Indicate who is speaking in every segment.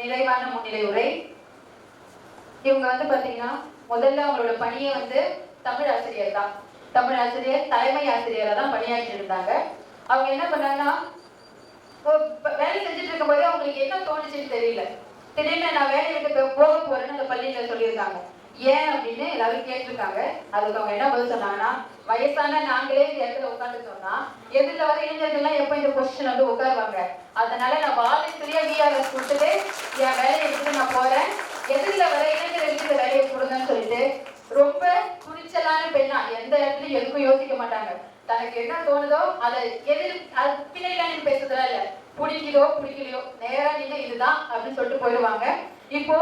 Speaker 1: நிறைவான முன்னிலை உரை. இவங்க வந்து பாத்தீங்கன்னா முதல்ல அவங்களோட பணியை வந்து தமிழ் ஆசிரியர் தான். தமிழ் ஆசிரியர் தலைமை ஆசிரியரா தான் பணியாற்றி இருந்தாங்க. அவங்க என்ன பண்ணாங்கன்னா வேலை செஞ்சுட்டு இருக்கும்போது அவங்களுக்கு என்ன தோணுச்சுன்னு தெரியல. திடீர்னு நான் வேலையை போக போறேன்னு அந்த பள்ளியில சொல்லியிருக்காங்க. ஏன் அப்படின்னு எல்லாரும் கேட்டிருக்காங்க. அதுக்கு அவங்க என்ன பதில் சொன்னாங்கன்னா வயசான நாங்களே இந்த இடத்துல உட்காந்து சொன்னா எதிர்ல வர இளைஞர்கள்லாம் எப்போ இந்த கொஸ்டின் வந்து உட்காருவாங்க? அதனால நான் வாலண்டரியா விஆர்எஸ் கொடுத்துட்டு எந்த எதுக்கும் யோசிக்க மாட்டாங்க. தனக்கு என்ன தோணுதோ அதை எதிர் அது பிள்ளைலாம் நீங்க பேசுறதுல இல்ல. பிடிக்குதோ பிடிக்கலையோ நேரா நீங்க இதுதான் அப்படின்னு சொல்லிட்டு போயிடுவாங்க. இப்போ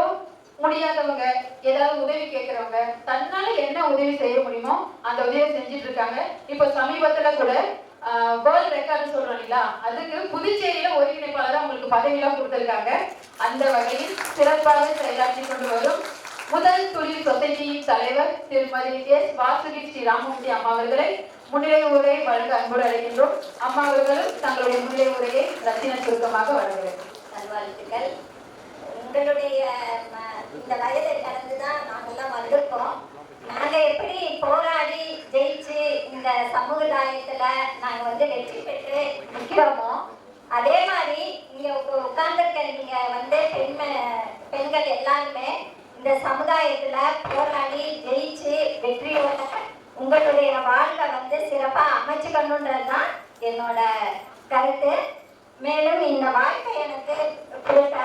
Speaker 1: முடியாதவங்க ஏதாவது உதவி கேட்கறவங்க தன்னால என்ன உதவி செய்ய முடியுமோ அந்த உதவியை செஞ்சுட்டு இருக்காங்க. இப்போ சமீபத்துல கூட வேர்ல்ட் ரெக்கார்டு சொல்றோம் இல்லைங்களா? அதுக்கு புதுச்சேரியில ஒருங்கிணைப்பாளர் உங்களுக்கு பதவியெல்லாம் கொடுத்துருக்காங்க. அந்த வகையில் சிறப்பாக செயலாற்றி கொண்டு வரும் முதல் தொழில் சொசைட்டியின் தலைவர் திருமதி எஸ். வாசுகி ஸ்ரீ ராமமூர்த்தி அம்மா அவர்களை முன்னிலை உரை வழங்க அன்போடு அழைக்கின்றோம். அம்மா அவர்களும் தங்களுடைய முன்னிலை உரையை ரத்தின சுருக்கமாக வழங்குகிறேன்
Speaker 2: நல்வாழ்த்துக்கள். உங்களுடைய ம- இந்த வயதை கடந்து தான் நாங்கெல்லாம் வந்திருக்கோம். நாங்க எப்படி போராடி ஜெயிச்சு இந்த சமுதாயத்துல நாங்க வந்து வெற்றி பெற்று நிக்கிறோமோ அதே மாதிரி இங்க உட்கார்ந்துருக்க நீங்க வந்து பெண் பெண்கள் எல்லாருமே இந்த சமுதாயத்துல போராடி ஜெயிச்சு வெற்றியோட உங்களுடைய வாழ்வை வந்து சிறப்பா அமைச்சுக்கணுன்றது தான் என்னோட கருத்து. மேலும் இந்த வாழ்க்கை எனக்கு கொடுத்த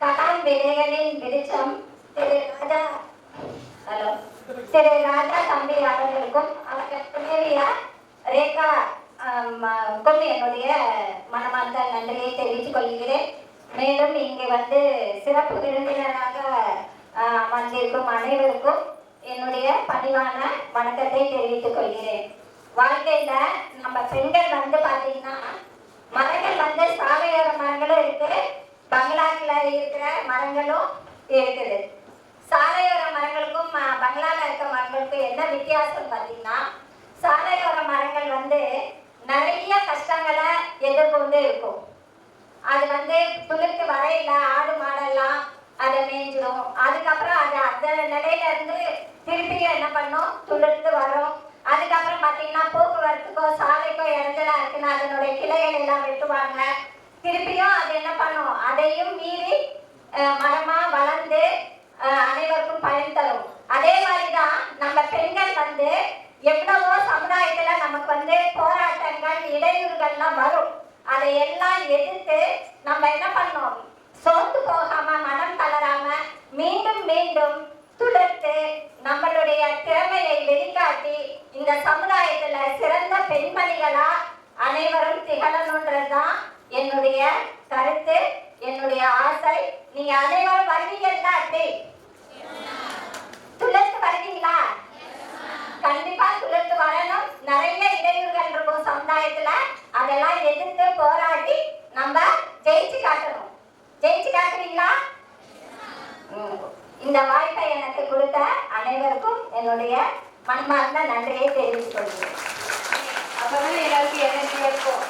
Speaker 2: கலாம் விதைகளின் வெளிச்சம் திரு ராஜா ஹலோ திரு ராஜா தம்பி அவர்களுக்கும் அவர்கள் துணைவியார் ரேகா க்கும் என்னுடைய மனமார்ந்த நன்றியை தெரிவித்துக் கொள்கிறேன். மேலும் இங்கே வந்து சிறப்பு விருந்தினராக ஆஹ், அனைவருக்கும் என்னுடைய பணிவான வணக்கத்தை தெரிவித்துக் கொள்கிறேன். வாழ்க்கையில நம்ம பெண்கள் வந்து பாத்தீங்கன்னா மரங்கள் வந்து சாலையோர மரங்களும் இருக்கு பங்களாக்குல இருக்கிற மரங்களும் இருக்குது. சாலையோர மரங்களுக்கும் ம- பங்களால இருக்க மரங்களுக்கும் என்ன வித்தியாசம் பார்த்தீங்கன்னா சாலையோர மரங்கள் வந்து நிறைய கஷ்டங்களை எதிர்கொண்டு இருக்கும். அது வந்து துளுக்கு வரையில ஆடு மாடு அதை மேய்ஞ்சிடும் அதுக்கப்புறம் அது அந்த நிலையில இருந்து திருப்பி என்ன பண்ணும்? துளிர்த்து வரும். அதுக்கப்புறம் பார்த்தீங்கன்னா போக்குவரத்துக்கோ சாலைக்கோ இடைஞ்சலா இருக்குன்னா அதனுடைய கிளைகள் எல்லாம் வெட்டுவாங்க. திருப்பியும் அது என்ன பண்ணும்? அதையும் மீறி மரமா வளர்ந்து அனைவருக்கும் பயன் தரும். அதே மாதிரிதான் நம்ம பெண்கள் வந்து எவ்வளவோ சமுதாயத்துல நமக்கு வந்து போராட்டங்கள் இடையூறுகள்லாம் வரும். அதை எல்லாம் எதிர்த்து நம்ம என்ன பண்ணோம்? சோர்ந்து போகாம மனம் தளராம மீண்டும் மீண்டும் துளிர்த்து நம்மளுடைய திறமையை வெளிக்காட்டி இந்த சமுதாயத்துல சிறந்த பெண்மணிகளா அனைவரும் திகழணுன்றதுதான் என்னுடைய கருத்து என்னுடைய ஆசை. நீங்க அனைவரும் வருவீங்கல்ல அப்படி துளிர்த்து வருவீங்களா கண்டிப்பா துளிர்த்து வரணும் நிறைய இடையூறுகள் இருக்கும் சமுதாயத்துல அதெல்லாம் எதிர்த்து போராடி நம்ம ஜெயிச்சு காட்டணும் ஜெயிச்சு காட்டுறீங்களா ம். இந்த வாய்ப்பை எனக்கு கொடுத்த அனைவருக்கும் என்னுடைய மனமார்ந்த நன்றியை தெரிவித்துக் கொள்கிறேன்.
Speaker 1: அப்பதான் எல்லாருக்கும் எனர்ஜியா இருக்கும்.